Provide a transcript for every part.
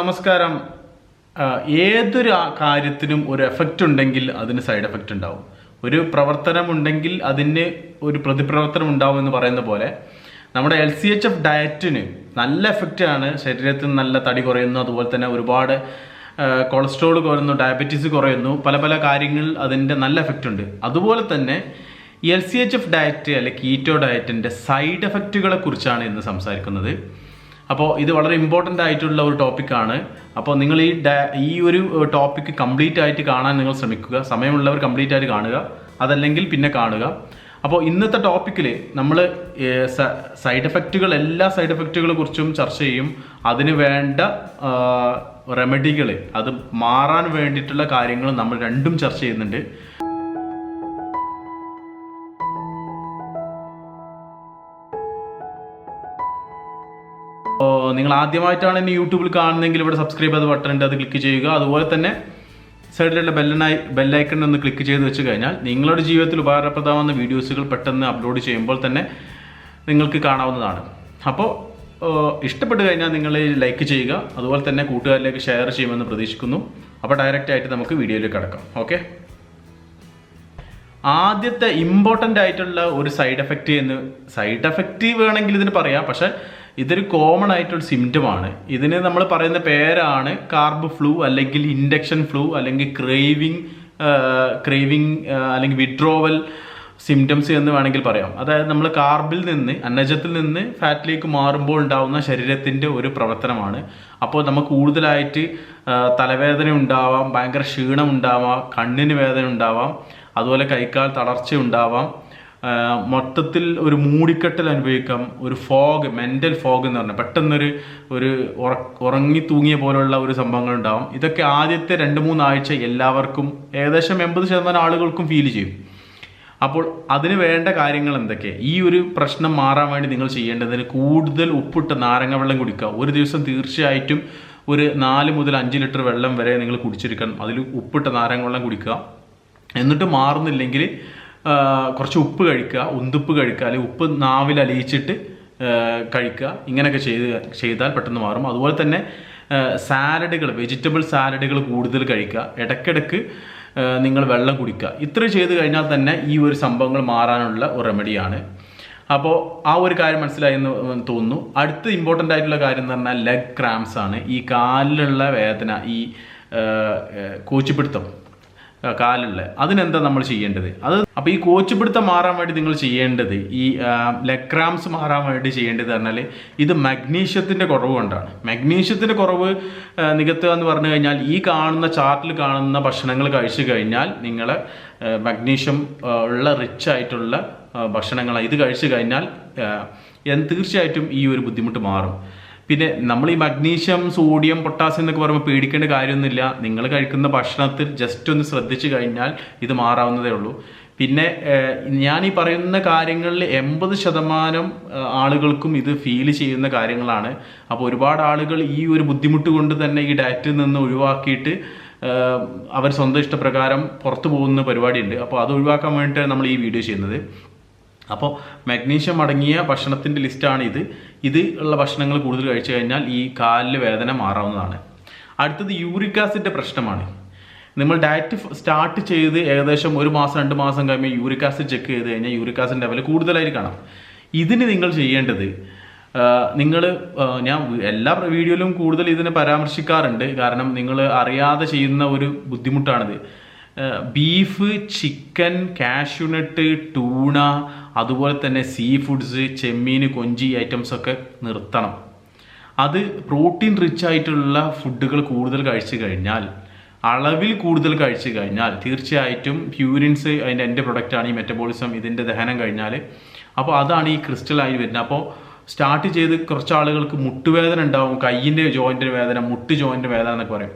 നമസ്കാരം. ഏതൊരു കാര്യത്തിനും ഒരു എഫക്റ്റ് ഉണ്ടെങ്കിൽ അതിന് സൈഡ് എഫക്റ്റ് ഉണ്ടാവും. ഒരു പ്രവർത്തനം ഉണ്ടെങ്കിൽ അതിന് ഒരു പ്രതിപ്രവർത്തനം ഉണ്ടാവും എന്ന് പറയുന്ന പോലെ നമ്മുടെ എൽ സി എച്ച് എഫ് ഡയറ്റിന് നല്ല എഫക്റ്റ് ആണ്. ശരീരത്തിൽ നല്ല തടി കുറയുന്നു. അതുപോലെ തന്നെ ഒരുപാട് കൊളസ്ട്രോൾ കുറയുന്നു ഡയബറ്റീസ് കുറയുന്നു. പല പല കാര്യങ്ങൾ അതിന്റെ നല്ല എഫക്റ്റ് ഉണ്ട്. അതുപോലെ തന്നെ L C H F diet അല്ലെങ്കിൽ കീറ്റോ ഡയറ്റിന്റെ സൈഡ് എഫക്റ്റുകളെ കുറിച്ചാണ് ഇന്ന് സംസാരിക്കുന്നത്. അപ്പോൾ ഇത് വളരെ ഇമ്പോർട്ടന്റ് ആയിട്ടുള്ള ഒരു ടോപ്പിക്കാണ് അപ്പോൾ നിങ്ങൾ ഈ ഈ ഒരു ടോപ്പിക്ക് കംപ്ലീറ്റ് ആയിട്ട് കാണാൻ നിങ്ങൾ ശ്രമിക്കുക. സമയമുള്ളവർ കംപ്ലീറ്റ് ആയിട്ട് കാണുക. അതല്ലെങ്കിൽ പിന്നെ കാണുക. അപ്പോൾ ഇന്നത്തെ ടോപ്പിക്കിൽ നമ്മൾ സൈഡ് എഫക്റ്റുകൾ എല്ലാ സൈഡ് എഫക്റ്റുകളെ കുറിച്ചും ചർച്ച ചെയ്യും. അതിന് വേണ്ട റെമഡികൾ അത് മാറാൻ വേണ്ടിയിട്ടുള്ള കാര്യങ്ങൾ നമ്മൾ രണ്ടും ചർച്ച ചെയ്യുന്നുണ്ട്. നിങ്ങൾ ആദ്യമായിട്ടാണ് എന്നെ യൂട്യൂബിൽ കാണുന്നതെങ്കിൽ ഇവിടെ സബ്സ്ക്രൈബ് ചെയ്ത ബട്ടൺ ഉണ്ട് അത് ക്ലിക്ക് ചെയ്യുക. അതുപോലെ തന്നെ സൈഡിലുള്ള ബെല്ലനായി ബെല്ലൈക്കൺ ഒന്ന് ക്ലിക്ക് ചെയ്ത് വെച്ച് കഴിഞ്ഞാൽ നിങ്ങളുടെ ജീവിതത്തിൽ ഉപകാരപ്രദമാകുന്ന വീഡിയോസുകൾ പെട്ടെന്ന് അപ്ലോഡ് ചെയ്യുമ്പോൾ തന്നെ നിങ്ങൾക്ക് കാണാവുന്നതാണ്. അപ്പോൾ ഇഷ്ടപ്പെട്ട് കഴിഞ്ഞാൽ നിങ്ങൾ ലൈക്ക് ചെയ്യുക. അതുപോലെ തന്നെ കൂട്ടുകാരിലേക്ക് ഷെയർ ചെയ്യുമെന്ന് പ്രതീക്ഷിക്കുന്നു. അപ്പോൾ ഡയറക്റ്റ് ആയിട്ട് നമുക്ക് വീഡിയോയിലേക്ക് കിടക്കാം. ഓക്കെ ആദ്യത്തെ ഇമ്പോർട്ടന്റ് ആയിട്ടുള്ള ഒരു സൈഡ് എഫക്റ്റ് എന്ന് സൈഡ് എഫക്റ്റ് വേണമെങ്കിൽ ഇതിന് പറയാം. പക്ഷെ ഇതൊരു കോമൺ ആയിട്ടൊരു സിംറ്റമാണ് ഇതിന് നമ്മൾ പറയുന്ന പേരാണ് കാർബ് ഫ്ലൂ അല്ലെങ്കിൽ ഇൻഡക്ഷൻ ഫ്ലൂ അല്ലെങ്കിൽ ക്രേവിങ് ക്രേവിങ് അല്ലെങ്കിൽ വിഡ്രോവൽ സിംറ്റംസ് എന്ന് വേണമെങ്കിൽ പറയാം. അതായത് നമ്മൾ കാർബിൽ നിന്ന് അന്നജത്തിൽ നിന്ന് ഫാറ്റിലേക്ക് മാറുമ്പോൾ ഉണ്ടാവുന്ന ശരീരത്തിന്റെ ഒരു പ്രവർത്തനമാണ്. അപ്പോൾ നമുക്ക് കൂടുതലായിട്ട് തലവേദന ഉണ്ടാവാം ഭയങ്കര ക്ഷീണം ഉണ്ടാവാം കണ്ണിന് വേദന ഉണ്ടാവാം അതുപോലെ കൈക്കാൽ തളർച്ച ഉണ്ടാവാം മൊത്തത്തിൽ ഒരു മൂടിക്കെട്ടൽ അനുഭവിക്കാം. ഒരു ഫോഗ് മെന്റൽ ഫോഗ് എന്ന് പറഞ്ഞാൽ പെട്ടെന്നൊരു ഒരു ഉറ- ഉറങ്ങി തൂങ്ങിയ പോലുള്ള ഒരു സംഭവങ്ങൾ ഉണ്ടാവും ഇതൊക്കെ ആദ്യത്തെ രണ്ട് മൂന്നാഴ്ച എല്ലാവർക്കും ഏകദേശം എൺപത് ശതമാനം ആളുകൾക്കും ഫീൽ ചെയ്യും. അപ്പോൾ അതിന് വേണ്ട കാര്യങ്ങൾ എന്തൊക്കെ? ഈ ഒരു പ്രശ്നം മാറാൻ വേണ്ടി നിങ്ങൾ ചെയ്യേണ്ടതിന് കൂടുതൽ ഉപ്പിട്ട് നാരങ്ങ വെള്ളം കുടിക്കുക. ഒരു ദിവസം തീർച്ചയായിട്ടും ഒരു നാല് മുതൽ അഞ്ച് ലിറ്റർ വെള്ളം വരെ നിങ്ങൾ കുടിച്ചിരിക്കണം. അതിൽ ഉപ്പിട്ട നാരങ്ങ വെള്ളം കുടിക്കുക. എന്നിട്ട് മാറുന്നില്ലെങ്കിൽ കുറച്ച് ഉപ്പ് കഴിക്കുക ഉന്തുപ്പ് കഴിക്കുക അല്ലെങ്കിൽ ഉപ്പ് നാവിൽ അലിയിച്ചിട്ട് കഴിക്കുക. ഇങ്ങനെയൊക്കെ ചെയ്ത് ചെയ്താൽ പെട്ടെന്ന് മാറും. അതുപോലെ തന്നെ സാലഡുകൾ വെജിറ്റബിൾ സാലഡുകൾ കൂടുതൽ കഴിക്കുക. ഇടയ്ക്കിടയ്ക്ക് നിങ്ങൾ വെള്ളം കുടിക്കുക. ഇത്ര ചെയ്ത് കഴിഞ്ഞാൽ തന്നെ ഈ ഒരു സംഭവങ്ങൾ മാറാനുള്ള ഒരു റെമഡിയാണ്. അപ്പോൾ ആ ഒരു കാര്യം മനസ്സിലായി എന്ന് തോന്നുന്നു. അടുത്ത ഇമ്പോർട്ടന്റ് ആയിട്ടുള്ള കാര്യം എന്ന് പറഞ്ഞാൽ ലെഗ് ക്രാംസ് ആണ്. ഈ കാലിലുള്ള വേദന ഈ കോച്ചിപ്പിടുത്തം. കാലുള്ള അതിനെന്താ നമ്മൾ ചെയ്യേണ്ടത്? അത് അപ്പോൾ ഈ കോച്ചുപിടുത്തം മാറാൻ വേണ്ടി നിങ്ങൾ ചെയ്യേണ്ടത് ഈ ലെക്രാംസ് മാറാൻ വേണ്ടി ചെയ്യേണ്ടത് പറഞ്ഞാൽ ഇത് മഗ്നീഷ്യത്തിന്റെ കുറവ് കൊണ്ടാണ്. മഗ്നീഷ്യത്തിന്റെ കുറവ് നികത്തുക എന്ന് പറഞ്ഞു കഴിഞ്ഞാൽ ഈ കാണുന്ന ചാർട്ടിൽ കാണുന്ന ഭക്ഷണങ്ങൾ കഴിച്ചു കഴിഞ്ഞാൽ നിങ്ങൾ മഗ്നീഷ്യം ഉള്ള റിച്ച് ആയിട്ടുള്ള ഭക്ഷണങ്ങൾ ഇത് കഴിച്ചു കഴിഞ്ഞാൽ തീർച്ചയായിട്ടും ഈ ഒരു ബുദ്ധിമുട്ട് മാറും. പിന്നെ നമ്മൾ ഈ മഗ്നീഷ്യം സോഡിയം പൊട്ടാസ്യം എന്നൊക്കെ പറയുമ്പോൾ പേടിക്കേണ്ട കാര്യമൊന്നുമില്ല. നിങ്ങൾ കഴിക്കുന്ന ഭക്ഷണത്തിൽ ജസ്റ്റ് ഒന്ന് ശ്രദ്ധിച്ചു കഴിഞ്ഞാൽ ഇത് മാറാവുന്നതേ ഉള്ളൂ. പിന്നെ ഞാൻ ഈ പറയുന്ന കാര്യങ്ങളിൽ എൺപത് ശതമാനം ആളുകൾക്കും ഇത് ഫീൽ ചെയ്യുന്ന കാര്യങ്ങളാണ്. അപ്പോൾ ഒരുപാട് ആളുകൾ ഈ ഒരു ബുദ്ധിമുട്ട് കൊണ്ട് തന്നെ ഈ ഡയറ്റിൽ നിന്ന് ഒഴിവാക്കിയിട്ട് അവർ സ്വന്തം ഇഷ്ടപ്രകാരം പുറത്തു പോകുന്ന പരിപാടിയുണ്ട്. അപ്പോൾ അത് ഒഴിവാക്കാൻ വേണ്ടിയിട്ടാണ് നമ്മൾ ഈ വീഡിയോ ചെയ്യുന്നത്. അപ്പോൾ മാഗ്നീഷ്യം അടങ്ങിയ ഭക്ഷണത്തിന്റെ ലിസ്റ്റാണ് ഇത് ഇത് ഉള്ള ഭക്ഷണങ്ങൾ കൂടുതൽ കഴിച്ചു കഴിഞ്ഞാൽ ഈ കാലിൽ വേദന മാറാവുന്നതാണ്. അടുത്തത് യൂറിക് ആസിഡിന്റെ പ്രശ്നമാണ്. നമ്മൾ ഡയറ്റ് സ്റ്റാർട്ട് ചെയ്ത് ഏകദേശം ഒരു മാസം രണ്ട് മാസം കഴിയുമ്പോൾ യൂറിക് ആസിഡ് ചെക്ക് ചെയ്ത് കഴിഞ്ഞാൽ യൂറിക് ആസിഡ് ലെവൽ കൂടുതലായി കാണാം. ഇതിന് നിങ്ങൾ ചെയ്യേണ്ടത് നിങ്ങൾ ഞാൻ എല്ലാ വീഡിയോയിലും കൂടുതൽ ഇതിനെ പരാമർശിക്കാറുണ്ട്. കാരണം നിങ്ങൾ അറിയാതെ ചെയ്യുന്ന ഒരു ബുദ്ധിമുട്ടാണിത്. Beef chicken cashew nut tuna അതുപോലെ തന്നെ സീ ഫുഡ്സ് ചെമ്മീൻ കൊഞ്ചി ഐറ്റംസ് ഒക്കെ നിർത്തണം. അത് പ്രോട്ടീൻ റിച്ച് ആയിട്ടുള്ള ഫുഡുകൾ കൂടുതൽ കഴിച്ചു കഴിഞ്ഞാൽ അളവിൽ കൂടുതൽ കഴിച്ചു കഴിഞ്ഞാൽ തീർച്ചയായിട്ടും പ്യൂരിൻസ് അതിന്റെ എന്റെ പ്രൊഡക്റ്റാണ് ഈ മെറ്റബോളിസം ഇതിന്റെ ദഹനം കഴിഞ്ഞാൽ. അപ്പോൾ അതാണ് ഈ ക്രിസ്റ്റൽ ആയി വരുന്നത്. അപ്പോൾ സ്റ്റാർട്ട് ചെയ്ത് കുറച്ച് ആളുകൾക്ക് മുട്ടുവേദന ഉണ്ടാവും കയ്യിന്റെ ജോയിന്റ് വേദന മുട്ട് ജോയിന്റ് വേദന എന്നൊക്കെ പറയും.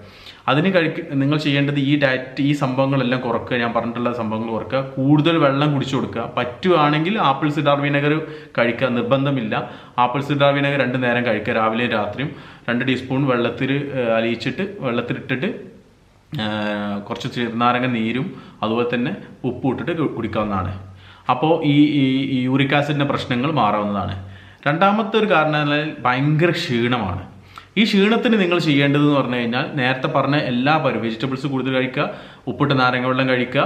അതിന് കഴിക്ക നിങ്ങൾ ചെയ്യേണ്ടത് ഈ ഡയറ്റ് ഈ സംഭവങ്ങളെല്ലാം കുറക്കുക. ഞാൻ പറഞ്ഞിട്ടുള്ള സംഭവങ്ങൾ കുറക്കുക. കൂടുതൽ വെള്ളം കുടിച്ചു കൊടുക്കുക. പറ്റുകയാണെങ്കിൽ ആപ്പിൾ സിഡാർ വിനെഗർ കഴിക്കുക. നിർബന്ധമില്ല. ആപ്പിൾ സിഡാർ വിനെഗർ രണ്ട് നേരം കഴിക്കുക. രാവിലെയും രാത്രിയും. രണ്ട് ടീസ്പൂൺ വെള്ളത്തിൽ അലിയിച്ചിട്ട് വെള്ളത്തിലിട്ടിട്ട് കുറച്ച് ചെറുനാരങ്ങ നീരും അതുപോലെ തന്നെ ഉപ്പ് ഇട്ടിട്ട് കുടിക്കാവുന്നതാണ്. അപ്പോൾ ഈ യൂറിക് ആസിഡിന്റെ പ്രശ്നങ്ങൾ മാറാവുന്നതാണ്. രണ്ടാമത്തെ ഒരു കാരണം എന്നാൽ ഭയങ്കര ക്ഷീണമാണ്. ഈ ക്ഷീണത്തിന് നിങ്ങൾ ചെയ്യേണ്ടത് എന്ന് പറഞ്ഞു കഴിഞ്ഞാൽ നേരത്തെ പറഞ്ഞ എല്ലാ പരും വെജിറ്റബിൾസ് കൂടുതൽ കഴിക്കുക ഉപ്പിട്ട് നാരങ്ങ വെള്ളം കഴിക്കുക.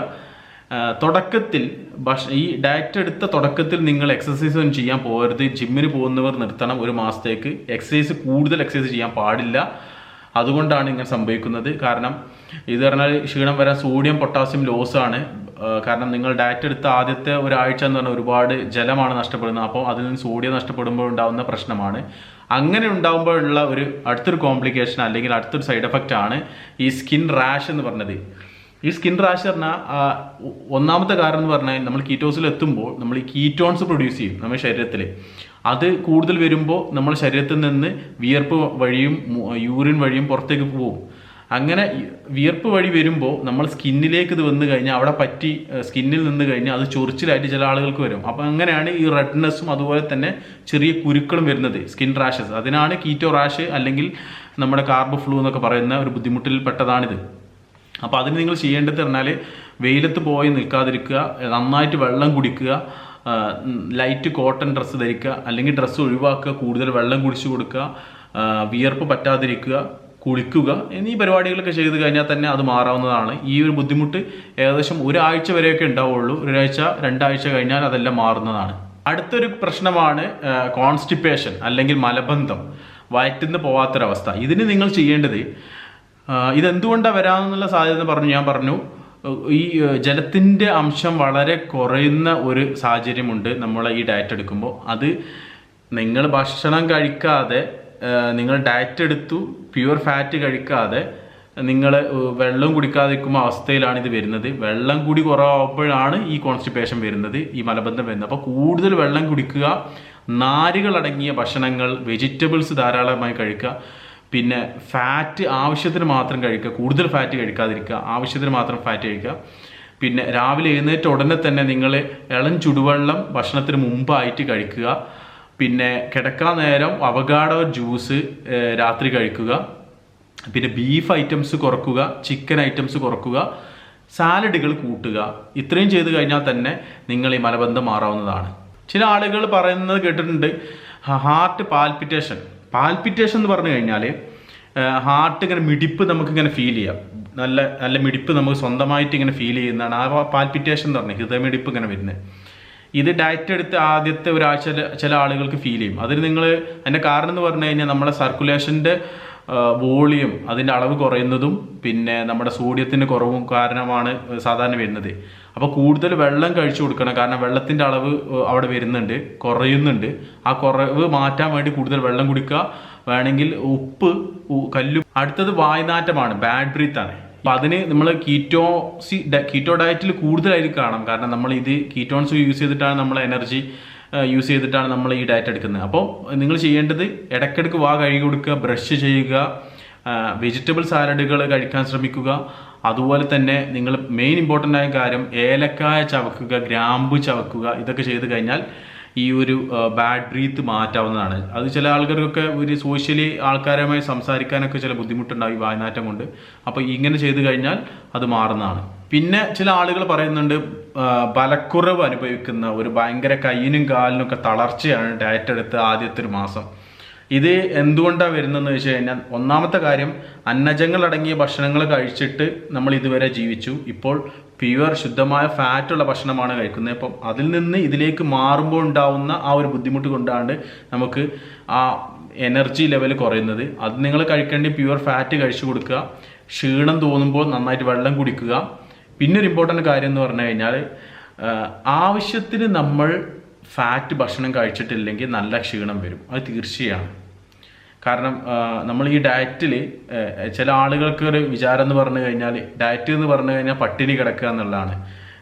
തുടക്കത്തിൽ ഭക്ഷ ഈ ഡയറ്റ് എടുത്ത തുടക്കത്തിൽ നിങ്ങൾ എക്സസൈസ് ഒന്നും ചെയ്യാൻ പോകരുത്. ജിമ്മിന് പോകുന്നവർ നിർത്തണം ഒരു മാസത്തേക്ക്. എക്സസൈസ് കൂടുതൽ എക്സസൈസ് ചെയ്യാൻ പാടില്ല. അതുകൊണ്ടാണ് ഇങ്ങനെ സംഭവിക്കുന്നത്. കാരണം ഇത് പറഞ്ഞാൽ ക്ഷീണം വരാൻ സോഡിയം പൊട്ടാസ്യം ലോസ് ആണ്. കാരണം നിങ്ങൾ ഡയറ്റ് എടുത്ത ആദ്യത്തെ ഒരാഴ്ച എന്ന് പറഞ്ഞാൽ ഒരുപാട് ജലമാണ് നഷ്ടപ്പെടുന്നത്. അപ്പോൾ അതിൽ നിന്ന് സോഡിയം നഷ്ടപ്പെടുമ്പോൾ ഉണ്ടാകുന്ന പ്രശ്നമാണ്. അങ്ങനെ ഉണ്ടാകുമ്പോഴുള്ള ഒരു അടുത്തൊരു കോംപ്ലിക്കേഷൻ അല്ലെങ്കിൽ അടുത്തൊരു സൈഡ് എഫക്റ്റ് ആണ് ഈ സ്കിൻ റാഷ് എന്ന് പറഞ്ഞത്. ഈ സ്കിൻ റാഷ് പറഞ്ഞാൽ ഒന്നാമത്തെ കാരണം എന്ന് പറഞ്ഞാൽ നമ്മൾ കീറ്റോസിൽ എത്തുമ്പോൾ നമ്മൾ ഈ കീറ്റോൺസ് പ്രൊഡ്യൂസ് ചെയ്യും നമ്മുടെ ശരീരത്തിൽ അത് കൂടുതൽ വരുമ്പോൾ നമ്മുടെ ശരീരത്തിൽ നിന്ന് വിയർപ്പ് വഴിയും യൂറിൻ വഴിയും പുറത്തേക്ക് പോകും. അങ്ങനെ വിയർപ്പ് വഴി വരുമ്പോൾ നമ്മൾ സ്കിന്നിലേക്ക് ഇത് വന്നു കഴിഞ്ഞാൽ അവിടെ പറ്റി സ്കിന്നിൽ നിന്ന് കഴിഞ്ഞാൽ അത് ചൊറിച്ചിലായിട്ട് ചില ആളുകൾക്ക് വരും. അപ്പോൾ അങ്ങനെയാണ് ഈ റെഡ്നെസ്സും അതുപോലെ തന്നെ ചെറിയ കുരുക്കളും വരുന്നത് സ്കിൻ റാഷസ്. അതിനാണ് കീറ്റോ റാഷ് അല്ലെങ്കിൽ നമ്മുടെ കാർബ് ഫ്ലൂ എന്നൊക്കെ പറയുന്ന ഒരു ബുദ്ധിമുട്ടിൽ പെട്ടതാണിത്. അപ്പോൾ അതിന് നിങ്ങൾ ചെയ്യേണ്ടത് പറഞ്ഞാൽ വെയിലത്ത് പോയി നിൽക്കാതിരിക്കുക നന്നായിട്ട് വെള്ളം കുടിക്കുക ലൈറ്റ് കോട്ടൺ ഡ്രസ്സ് ധരിക്കുക അല്ലെങ്കിൽ ഡ്രസ്സ് ഒഴിവാക്കുക കൂടുതൽ വെള്ളം കുടിച്ചു കൊടുക്കുക വിയർപ്പ് പറ്റാതിരിക്കുക കുളിക്കുക എന്നീ പരിപാടികളൊക്കെ ചെയ്ത് കഴിഞ്ഞാൽ തന്നെ അത് മാറാവുന്നതാണ്. ഈ ഒരു ബുദ്ധിമുട്ട് ഏകദേശം ഒരാഴ്ച വരെയൊക്കെ ഉണ്ടാവുള്ളൂ. ഒരാഴ്ച രണ്ടാഴ്ച കഴിഞ്ഞാൽ അതെല്ലാം മാറുന്നതാണ്. അടുത്തൊരു പ്രശ്നമാണ് കോൺസ്റ്റിപ്പേഷൻ അല്ലെങ്കിൽ മലബന്ധം. വയറ്റിന്ന് പോവാത്തൊരവസ്ഥ. ഇതിന് നിങ്ങൾ ചെയ്യേണ്ടത് ഇതെന്തുകൊണ്ടാണ് വരാമെന്നുള്ള സാധ്യത പറഞ്ഞു ഞാൻ പറഞ്ഞു. ഈ ജലത്തിന്റെ അംശം വളരെ കുറയുന്ന ഒരു സാഹചര്യമുണ്ട് നമ്മൾ ഈ ഡയറ്റ് എടുക്കുമ്പോൾ. അത് നിങ്ങൾ ഭക്ഷണം കഴിക്കാതെ നിങ്ങൾ ഡയറ്റ് എടുത്തു പ്യുവർ ഫാറ്റ് കഴിക്കാതെ നിങ്ങൾ വെള്ളം കുടിക്കാതിരിക്കുമ്പോൾ അവസ്ഥയിലാണ് ഇത് വരുന്നത്. വെള്ളം കൂടി കുറവാകുമ്പോഴാണ് ഈ കോൺസ്റ്റിപ്പേഷൻ വരുന്നത് ഈ മലബന്ധം വരുന്നത്. അപ്പോൾ കൂടുതൽ വെള്ളം കുടിക്കുക നാരുകളടങ്ങിയ ഭക്ഷണങ്ങൾ വെജിറ്റബിൾസ് ധാരാളമായി കഴിക്കുക പിന്നെ ഫാറ്റ് ആവശ്യത്തിന് മാത്രം കഴിക്കുക കൂടുതൽ ഫാറ്റ് കഴിക്കാതിരിക്കുക ആവശ്യത്തിന് മാത്രം ഫാറ്റ് കഴിക്കുക. പിന്നെ രാവിലെ എഴുന്നേറ്റ ഉടനെ തന്നെ നിങ്ങൾ ഇളം ചുടുവെള്ളം ഭക്ഷണത്തിന് മുമ്പായിട്ട് കഴിക്കുക. പിന്നെ കിടക്കാൻ നേരം അവഗാഡോ ജ്യൂസ് രാത്രി കഴിക്കുക. പിന്നെ ബീഫ് ഐറ്റംസ് കുറക്കുക ചിക്കൻ ഐറ്റംസ് കുറക്കുക സാലഡുകൾ കൂട്ടുക. ഇത്രയും ചെയ്തു കഴിഞ്ഞാൽ തന്നെ നിങ്ങൾ ഈ മലബന്ധം മാറാവുന്നതാണ്. ചില ആളുകൾ പറയുന്നത് കേട്ടിട്ടുണ്ട് ഹാർട്ട് പാൽപിറ്റേഷൻ പാൽപിറ്റേഷൻ എന്ന് പറഞ്ഞു കഴിഞ്ഞാൽ ഹാർട്ട് ഇങ്ങനെ മിടിപ്പ് നമുക്കിങ്ങനെ ഫീൽ ചെയ്യാം. നല്ല നല്ല മിടിപ്പ് നമുക്ക് സ്വന്തമായിട്ട് ഇങ്ങനെ ഫീൽ ചെയ്യുന്നതാണ്. ആ പാൽപിറ്റേഷൻ എന്ന് പറഞ്ഞു ഹൃദയമിടിപ്പ് ഇങ്ങനെ വരുന്നത്. ഇത് ഡയറ്റ് എടുത്ത് ആദ്യത്തെ ഒരാഴ്ച ചില ആളുകൾക്ക് ഫീൽ ചെയ്യും. അതിന് നിങ്ങൾ അതിന്റെ കാരണം എന്ന് പറഞ്ഞു കഴിഞ്ഞാൽ നമ്മുടെ സർക്കുലേഷന്റെ വോളിയം അതിന്റെ അളവ് കുറയുന്നതും പിന്നെ നമ്മുടെ സോഡിയത്തിന്റെ കുറവും കാരണമാണ് സാധാരണ വരുന്നത്. അപ്പോൾ കൂടുതൽ വെള്ളം കഴിച്ചു കൊടുക്കണം. കാരണം വെള്ളത്തിന്റെ അളവ് അവിടെ വരുന്നുണ്ട് കുറയുന്നുണ്ട്. ആ കുറവ് മാറ്റാൻ വേണ്ടി കൂടുതൽ വെള്ളം കുടിക്കുക. വേണമെങ്കിൽ ഉപ്പ് കല്ലും. അടുത്തത് വായ്നാറ്റമാണ്. ബാഡ് ബ്രീത്താണ് അപ്പൊ അതിന് നമ്മൾ കീറ്റോസി കീറ്റോ ഡയറ്റിൽ കൂടുതലായിട്ട് കാണാം. കാരണം നമ്മൾ ഇത് കീറ്റോൺസ് യൂസ് ചെയ്തിട്ടാണ് നമ്മൾ എനർജി യൂസ് ചെയ്തിട്ടാണ് നമ്മൾ ഈ ഡയറ്റ് എടുക്കുന്നത്. അപ്പോൾ നിങ്ങൾ ചെയ്യേണ്ടത് ഇടയ്ക്കിടയ്ക്ക് വാ കഴുകി കൊടുക്കുക ബ്രഷ് ചെയ്യുക വെജിറ്റബിൾ സാലഡുകൾ കഴിക്കാൻ ശ്രമിക്കുക. അതുപോലെ തന്നെ നിങ്ങൾ മെയിൻ ഇമ്പോർട്ടന്റ് ആയ കാര്യം ഏലക്കായ ചവക്കുക ഗ്രാമ്പു ചവക്കുക ഇതൊക്കെ ചെയ്ത് കഴിഞ്ഞാൽ ഈ ഒരു ബാഡ് ബ്രീത്ത് മാറ്റാവുന്നതാണ്. അത് ചില ആൾക്കാർക്കൊക്കെ ഒരു സോഷ്യലി ആൾക്കാരുമായി സംസാരിക്കാനൊക്കെ ചില ബുദ്ധിമുട്ടുണ്ടാവും ഈ വായനാറ്റം കൊണ്ട്. അപ്പോൾ ഇങ്ങനെ ചെയ്തു കഴിഞ്ഞാൽ അത് മാറുന്നതാണ്. പിന്നെ ചില ആളുകൾ പറയുന്നുണ്ട് ബലക്കുറവ് അനുഭവിക്കുന്ന ഒരു ഭയങ്കര കയ്യിനും കാലിനും ഒക്കെ തളർച്ചയാണ് ഡയറ്റ് എടുത്ത് ആദ്യത്തെ ഒരു മാസം. ഇത് എന്തുകൊണ്ടാണ് വരുന്നതെന്ന് വെച്ച് കഴിഞ്ഞാൽ ഒന്നാമത്തെ കാര്യം അന്നജങ്ങൾ അടങ്ങിയ ഭക്ഷണങ്ങൾ കഴിച്ചിട്ട് നമ്മൾ ഇതുവരെ ജീവിച്ചു. ഇപ്പോൾ പ്യുവർ ശുദ്ധമായ ഫാറ്റുള്ള ഭക്ഷണമാണ് കഴിക്കുന്നത്. അപ്പം അതിൽ നിന്ന് ഇതിലേക്ക് മാറുമ്പോൾ ഉണ്ടാവുന്ന ആ ഒരു ബുദ്ധിമുട്ട് കൊണ്ടാണ് നമുക്ക് ആ എനർജി ലെവൽ കുറയുന്നത്. അത് നിങ്ങൾ കഴിക്കേണ്ടി പ്യുവർ ഫാറ്റ് കഴിച്ചു കൊടുക്കുക. ക്ഷീണം തോന്നുമ്പോൾ നന്നായിട്ട് വെള്ളം കുടിക്കുക. പിന്നെ ഒരു ഇമ്പോർട്ടന്റ് കാര്യം എന്ന് പറഞ്ഞു കഴിഞ്ഞാൽ ആവശ്യത്തിന് നമ്മൾ ഫാറ്റ് ഭക്ഷണം കഴിച്ചിട്ടില്ലെങ്കിൽ നല്ല ക്ഷീണം വരും. അത് തീർച്ചയാണ്. കാരണം നമ്മൾ ഈ ഡയറ്റിൽ ചില ആളുകൾക്ക് ഒരു വിചാരം എന്ന് പറഞ്ഞു കഴിഞ്ഞാൽ ഡയറ്റ് എന്ന് പറഞ്ഞു കഴിഞ്ഞാൽ പട്ടിണി കിടക്കുക എന്നുള്ളതാണ്.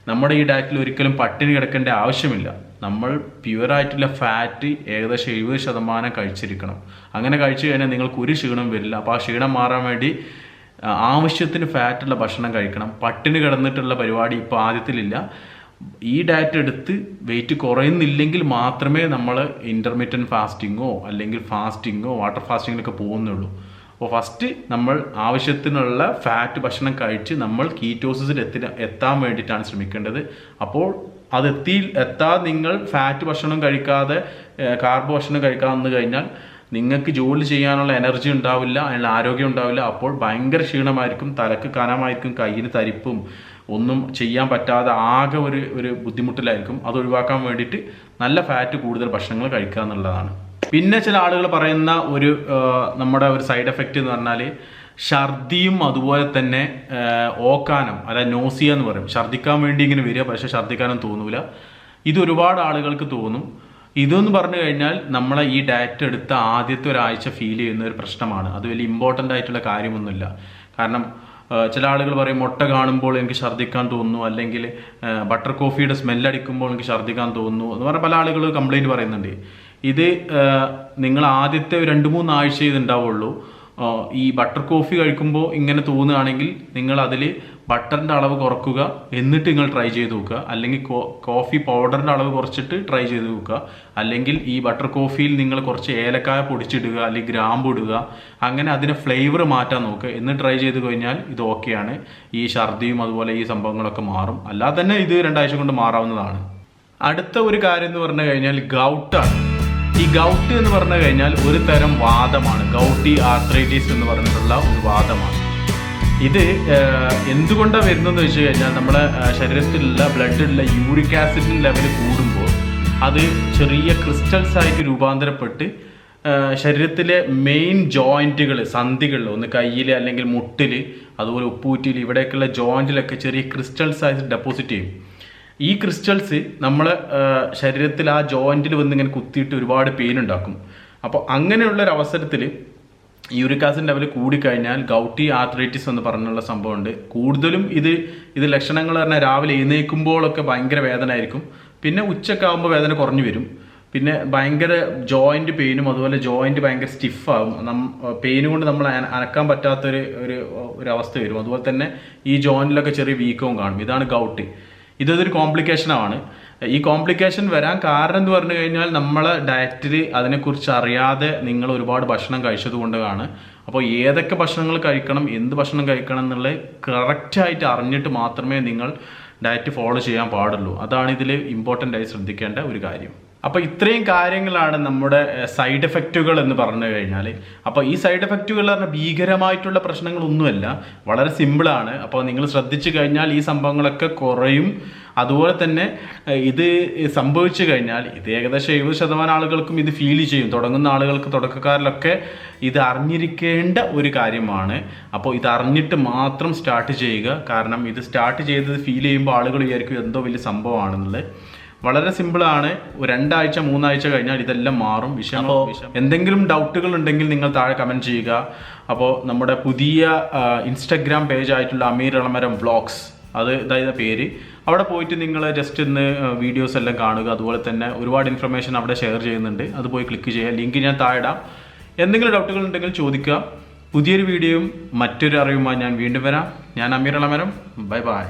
നമ്മുടെ ഈ ഡയറ്റിൽ ഒരിക്കലും പട്ടിണി കിടക്കേണ്ട ആവശ്യമില്ല. നമ്മൾ പ്യുവറായിട്ടുള്ള ഫാറ്റ് ഏകദേശം എഴുപത് ശതമാനം കഴിച്ചിരിക്കണം. അങ്ങനെ കഴിച്ചു കഴിഞ്ഞാൽ നിങ്ങൾക്ക് ഒരു ക്ഷീണം വരില്ല. അപ്പോൾ ആ ക്ഷീണം മാറാൻ വേണ്ടി ആവശ്യത്തിന് ഫാറ്റുള്ള ഭക്ഷണം കഴിക്കണം. പട്ടിണി കിടന്നിട്ടുള്ള പരിപാടി ഇപ്പോൾ ആദ്യത്തിലില്ല. ഈ ഡയറ്റ് എടുത്ത് വെയിറ്റ് കുറയുന്നില്ലെങ്കിൽ മാത്രമേ നമ്മൾ ഇന്റർമീഡിയൻ ഫാസ്റ്റിങ്ങോ അല്ലെങ്കിൽ ഫാസ്റ്റിങ്ങോ വാട്ടർ ഫാസ്റ്റിങ്ങിലൊക്കെ പോകുന്നുള്ളൂ. അപ്പോൾ ഫസ്റ്റ് നമ്മൾ ആവശ്യത്തിനുള്ള ഫാറ്റ് ഭക്ഷണം കഴിച്ച് നമ്മൾ കീറ്റോസിസിൽ എത്തി എത്താൻ വേണ്ടിയിട്ടാണ് ശ്രമിക്കേണ്ടത്. അപ്പോൾ അത് എത്തി എത്താതെ നിങ്ങൾ ഫാറ്റ് ഭക്ഷണം കഴിക്കാതെ കാർബ് ഭക്ഷണം കഴിക്കാതെ വന്നു കഴിഞ്ഞാൽ നിങ്ങൾക്ക് ജോലി ചെയ്യാനുള്ള എനർജി ഉണ്ടാവില്ല അതിനുള്ള ആരോഗ്യം ഉണ്ടാവില്ല. അപ്പോൾ ഭയങ്കര ക്ഷീണമായിരിക്കും തലക്ക് കനമായിരിക്കും കയ്യിന് തരിപ്പും ഒന്നും ചെയ്യാൻ പറ്റാതെ ആകെ ഒരു ഒരു ബുദ്ധിമുട്ടിലായിരിക്കും. അത് ഒഴിവാക്കാൻ വേണ്ടിയിട്ട് നല്ല ഫാറ്റ് കൂടുതൽ ഭക്ഷണങ്ങൾ കഴിക്കുക എന്നുള്ളതാണ്. പിന്നെ ചില ആളുകൾ പറയുന്ന ഒരു നമ്മുടെ ഒരു സൈഡ് എഫക്റ്റ് എന്ന് പറഞ്ഞാൽ ഛർദിയും അതുപോലെ തന്നെ ഓക്കാനം അല്ല നോസിയ എന്ന് പറയും. ഛർദിക്കാൻ വേണ്ടി ഇങ്ങനെ വരിക പക്ഷേ ഛർദിക്കാനും തോന്നൂല. ഇത് ഒരുപാട് ആളുകൾക്ക് തോന്നും. ഇതെന്ന് പറഞ്ഞു കഴിഞ്ഞാൽ നമ്മളെ ഈ ഡയറ്റ് എടുത്ത ആദ്യത്തെ ഒരാഴ്ച ഫീൽ ചെയ്യുന്ന ഒരു പ്രശ്നമാണ്. അത് വലിയ ഇമ്പോർട്ടന്റ് ആയിട്ടുള്ള കാര്യമൊന്നുമില്ല. കാരണം ചില ആളുകൾ പറയും മുട്ട കാണുമ്പോൾ എനിക്ക് ഛർദ്ദിക്കാൻ തോന്നുന്നു. അല്ലെങ്കിൽ ബട്ടർ കോഫിയുടെ സ്മെല്ലടിക്കുമ്പോൾ എനിക്ക് ഛർദ്ദിക്കാൻ തോന്നുന്നു എന്ന് പറഞ്ഞാൽ പല ആളുകൾ കംപ്ലൈന്റ് പറയുന്നുണ്ട്. ഇത് നിങ്ങൾ ആദ്യത്തെ രണ്ട് മൂന്ന് ആഴ്ച ഇത് ഉണ്ടാവുള്ളൂ. ഈ ബട്ടർ കോഫി കഴിക്കുമ്പോൾ ഇങ്ങനെ തോന്നുകയാണെങ്കിൽ നിങ്ങൾ അതിൽ ബട്ടറിന്റെ അളവ് കുറക്കുക എന്നിട്ട് നിങ്ങൾ ട്രൈ ചെയ്ത് നോക്കുക. അല്ലെങ്കിൽ കോഫി പൗഡറിന്റെ അളവ് കുറച്ചിട്ട് ട്രൈ ചെയ്ത് നോക്കുക. അല്ലെങ്കിൽ ഈ ബട്ടർ കോഫിയിൽ നിങ്ങൾ കുറച്ച് ഏലക്കായ പൊടിച്ചിടുക അല്ലെങ്കിൽ ഗ്രാമ്പ് ഇടുക. അങ്ങനെ അതിന്റെ ഫ്ലേവർ മാറ്റാൻ നോക്കുക. എന്ന് ട്രൈ ചെയ്ത് കഴിഞ്ഞാൽ ഇത് ഓക്കെയാണ് ഈ ഛർദിയും അതുപോലെ ഈ സംഭവങ്ങളൊക്കെ മാറും. അല്ലാതെ തന്നെ ഇത് രണ്ടാഴ്ച കൊണ്ട് മാറാവുന്നതാണ്. അടുത്ത ഒരു കാര്യം എന്ന് പറഞ്ഞു കഴിഞ്ഞാൽ ഗൗട്ടാണ് ഈ ഗൗട്ട് എന്ന് പറഞ്ഞു കഴിഞ്ഞാൽ ഒരു തരം വാദമാണ്. ഗൗട്ടി ആർത്രൈറ്റിസ് എന്ന് പറഞ്ഞിട്ടുള്ള ഒരു വാദമാണ്. ഇത് എന്തുകൊണ്ടാണ് വരുന്നതെന്ന് വെച്ച് കഴിഞ്ഞാൽ നമ്മുടെ ശരീരത്തിലുള്ള ബ്ലഡിലുള്ള യൂറിക് ആസിഡിന്റെ ലെവൽ കൂടുമ്പോൾ അത് ചെറിയ ക്രിസ്റ്റൽസ് ആയിട്ട് രൂപാന്തരപ്പെട്ട് ശരീരത്തിലെ മെയിൻ ജോയിന്റുകൾ സന്ധികളിൽ ഒന്ന് കയ്യിൽ അല്ലെങ്കിൽ മുട്ടിൽ അതുപോലെ ഉപ്പൂറ്റിയിൽ ഇവിടെയൊക്കെയുള്ള ജോയിന്റിലൊക്കെ ചെറിയ ക്രിസ്റ്റൽസ് ആയിട്ട് ഡെപ്പോസിറ്റ് ചെയ്യും. ഈ ക്രിസ്റ്റൽസ് നമ്മളെ ശരീരത്തിൽ ആ ജോയിന്റിൽ വന്ന് ഇങ്ങനെ കുത്തിയിട്ട് ഒരുപാട് പെയിൻ ഉണ്ടാക്കും. അപ്പോൾ അങ്ങനെയുള്ള ഒരു അവസരത്തിൽ യൂറിക് ആസിഡ് ലെവൽ കൂടിക്കഴിഞ്ഞാൽ ഗൗട്ടി ആർത്രൈറ്റിസ് എന്ന് പറഞ്ഞുള്ള സംഭവമുണ്ട്. കൂടുതലും ഇത് ഇത് ലക്ഷണങ്ങൾ പറഞ്ഞാൽ രാവിലെ എഴുന്നേൽക്കുമ്പോഴൊക്കെ ഭയങ്കര വേദന ആയിരിക്കും പിന്നെ ഉച്ചയൊക്കെ ആകുമ്പോൾ വേദന കുറഞ്ഞു വരും. പിന്നെ ഭയങ്കര ജോയിന്റ് പെയിനും അതുപോലെ ജോയിന്റ് ഭയങ്കര സ്റ്റിഫാകും നം പെയിൻ കൊണ്ട് നമ്മൾ അനക്കാൻ പറ്റാത്തൊരു ഒരു ഒരു അവസ്ഥ വരും. അതുപോലെ തന്നെ ഈ ജോയിന്റിലൊക്കെ ചെറിയ വീക്കവും കാണും. ഇതാണ് ഗൗട്ട്. ഇതൊരു കോംപ്ലിക്കേഷനാണ് ഈ കോംപ്ലിക്കേഷൻ വരാൻ കാരണം എന്ന് പറഞ്ഞു കഴിഞ്ഞാൽ നമ്മൾ ഡയറ്റിൽ അതിനെക്കുറിച്ച് അറിയാതെ നിങ്ങൾ ഒരുപാട് ഭക്ഷണം കഴിച്ചത് കൊണ്ടാണ് അപ്പോൾ ഏതൊക്കെ ഭക്ഷണങ്ങൾ കഴിക്കണം എന്ത് ഭക്ഷണം കഴിക്കണം എന്നുള്ളത് കറക്റ്റായിട്ട് അറിഞ്ഞിട്ട് മാത്രമേ നിങ്ങൾ ഡയറ്റ് ഫോളോ ചെയ്യാൻ പാടുള്ളൂ. അതാണ് ഇതിൽ ഇമ്പോർട്ടന്റ് ആയി ശ്രദ്ധിക്കേണ്ട ഒരു കാര്യം. അപ്പോൾ ഇത്രയും കാര്യങ്ങളാണ് നമ്മുടെ സൈഡ് എഫക്റ്റുകൾ എന്ന് പറഞ്ഞു കഴിഞ്ഞാൽ അപ്പോൾ ഈ സൈഡ് എഫക്റ്റുകൾ പറഞ്ഞാൽ ഭീകരമായിട്ടുള്ള പ്രശ്നങ്ങളൊന്നുമല്ല. വളരെ സിമ്പിളാണ്. അപ്പോൾ നിങ്ങൾ ശ്രദ്ധിച്ചു കഴിഞ്ഞാൽ ഈ സംഭവങ്ങളൊക്കെ കുറയും. അതുപോലെ തന്നെ ഇത് സംഭവിച്ചു കഴിഞ്ഞാൽ ഇത് ഏകദേശം എഴുപത് ശതമാനം ആളുകൾക്കും ഇത് ഫീൽ ചെയ്യും. തുടങ്ങുന്ന ആളുകൾക്ക് തുടക്കക്കാരിലൊക്കെ ഇത് അറിഞ്ഞിരിക്കേണ്ട ഒരു കാര്യമാണ്. അപ്പോൾ ഇത് അറിഞ്ഞിട്ട് മാത്രം സ്റ്റാർട്ട് ചെയ്യുക. കാരണം ഇത് സ്റ്റാർട്ട് ചെയ്തത് ഫീൽ ചെയ്യുമ്പോൾ ആളുകൾ വിചാരിക്കും എന്തോ വലിയ സംഭവമാണെന്നുള്ളത്. വളരെ സിമ്പിൾ ആണ്. രണ്ടാഴ്ച മൂന്നാഴ്ച കഴിഞ്ഞാൽ ഇതെല്ലാം മാറും. വിഷയം എന്തെങ്കിലും ഡൗട്ടുകൾ ഉണ്ടെങ്കിൽ നിങ്ങൾ താഴെ കമന്റ് ചെയ്യുക. അപ്പോൾ നമ്മുടെ പുതിയ ഇൻസ്റ്റഗ്രാം പേജ് ആയിട്ടുള്ള അമീർ ഇളമരം വ്ളോഗ്സ് അത് ഇതായത് പേര്. അവിടെ പോയിട്ട് നിങ്ങൾ ജസ്റ്റ് ഇന്ന് വീഡിയോസ് എല്ലാം കാണുക. അതുപോലെ തന്നെ ഒരുപാട് ഇൻഫർമേഷൻ അവിടെ ഷെയർ ചെയ്യുന്നുണ്ട്. അത് പോയി ക്ലിക്ക് ചെയ്യുക. ലിങ്ക് ഞാൻ താഴെ ഇടാം. എന്തെങ്കിലും ഡൗട്ടുകൾ ഉണ്ടെങ്കിൽ ചോദിക്കുക. പുതിയൊരു വീഡിയോയും മറ്റൊരു അറിവുമായി ഞാൻ വീണ്ടും വരാം. ഞാൻ അമീർ ഇളമരം ബൈ ബൈ